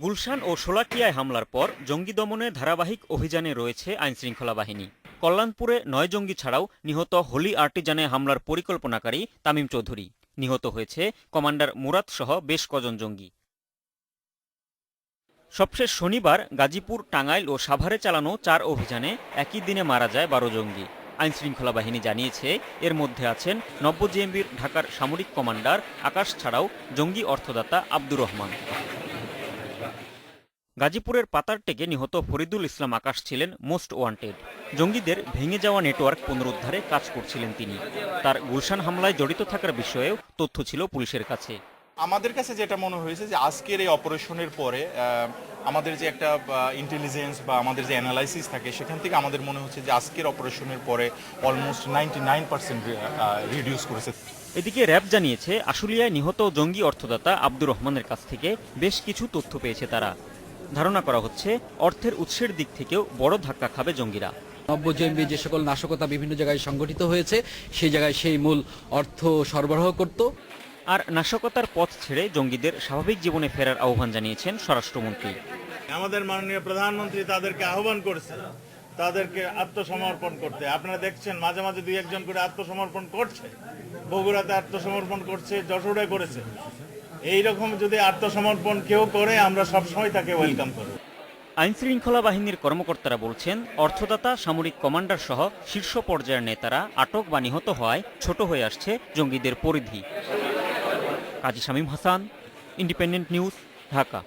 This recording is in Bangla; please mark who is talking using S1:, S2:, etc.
S1: গুলশান ও শোলাকিয়ায় হামলার পর জঙ্গি দমনে ধারাবাহিক অভিযানে রয়েছে আইনশৃঙ্খলা বাহিনী। কল্যাণপুরে নয় জঙ্গি ছাড়াও নিহত হোলি আর্টিজানে হামলার পরিকল্পনাকারী তামিম চৌধুরী। নিহত হয়েছে কমান্ডার মুরাদ সহ বেশ কজন জঙ্গি। সবশেষ শনিবার গাজীপুর, টাঙ্গাইল ও সাভারে চালানো চার অভিযানে একই দিনে মারা যায় বারো জঙ্গি। আইনশৃঙ্খলা বাহিনী জানিয়েছে, এর মধ্যে আছেন নব্য জিএমবির ঢাকার সামরিক কমান্ডার আকাশ ছাড়াও জঙ্গি অর্থদাতা আব্দুর রহমান। গাজীপুরের পাতারটেকে নিহত ফরিদুল ইসলাম আকাশ ছিলেন মোস্ট ওয়ান্টেড। জঙ্গিদের ভেঙে যাওয়া নেটওয়ার্ক পুনরুদ্ধারে কাজ করছিলেন তিনি। তার গুলশান হামলায় জড়িত থাকার বিষয়েও তথ্য ছিল পুলিশের কাছে।
S2: আমাদের কাছে যেটা মনে হয়েছে যে আজকের এই অপারেশনের পরে আমাদের যে একটা ইন্টেলিজেন্স বা আমাদের যে অ্যানালাইসিস থাকে, সেখান থেকে আমাদের মনে হচ্ছে যে আজকের অপারেশনের পরে almost ninety nine percent reduce করেছে।
S1: এদিকে র্যাব জানিয়েছে আশুলিয়ায় নিহত জঙ্গি অর্থদাতা আব্দুর রহমানের কাছ থেকে বেশ কিছু তথ্য পেয়েছে তারা। ধারণা করা হচ্ছে অর্থের উৎসের দিক থেকেও বড় ধাক্কা খাবে জঙ্গিরা।
S3: নব্য জেএমবি যে সকল নাশকতা বিভিন্ন জায়গায় সংগঠিত হয়েছে সেই জায়গায় সেই মূল অর্থ সরবরাহ করত।
S1: আর নাশকতার পথ ছেড়ে জঙ্গিদের স্বাভাবিক জীবনে ফেরার আহ্বান জানিয়েছেন স্বরাষ্ট্রমন্ত্রী।
S4: আমাদের মাননীয় প্রধানমন্ত্রী তাদেরকে আহ্বান করছে তাদেরকে আত্মসমর্পণ করতে। আপনারা দেখছেন, মাঝে মাঝে দুই একজন করে আত্মসমর্পণ করছে। বগুড়াতে আত্মসমর্পণ করছে, যশোরে করেছে। এই রকম যদি আত্মসমর্পণ কেউ করে, আমরা সবসময় তাকে ওয়েলকাম করব।
S1: আইনশৃঙ্খলা বাহিনীর কর্মকর্তারা বলছেন, অর্থদাতা, সামরিক কমান্ডার সহ শীর্ষ পর্যায়ের নেতারা আটক বা নিহত হওয়ায় ছোট হয়ে আসছে জঙ্গিদের পরিধি। Kazi Shamim Hasan independent news Dhaka.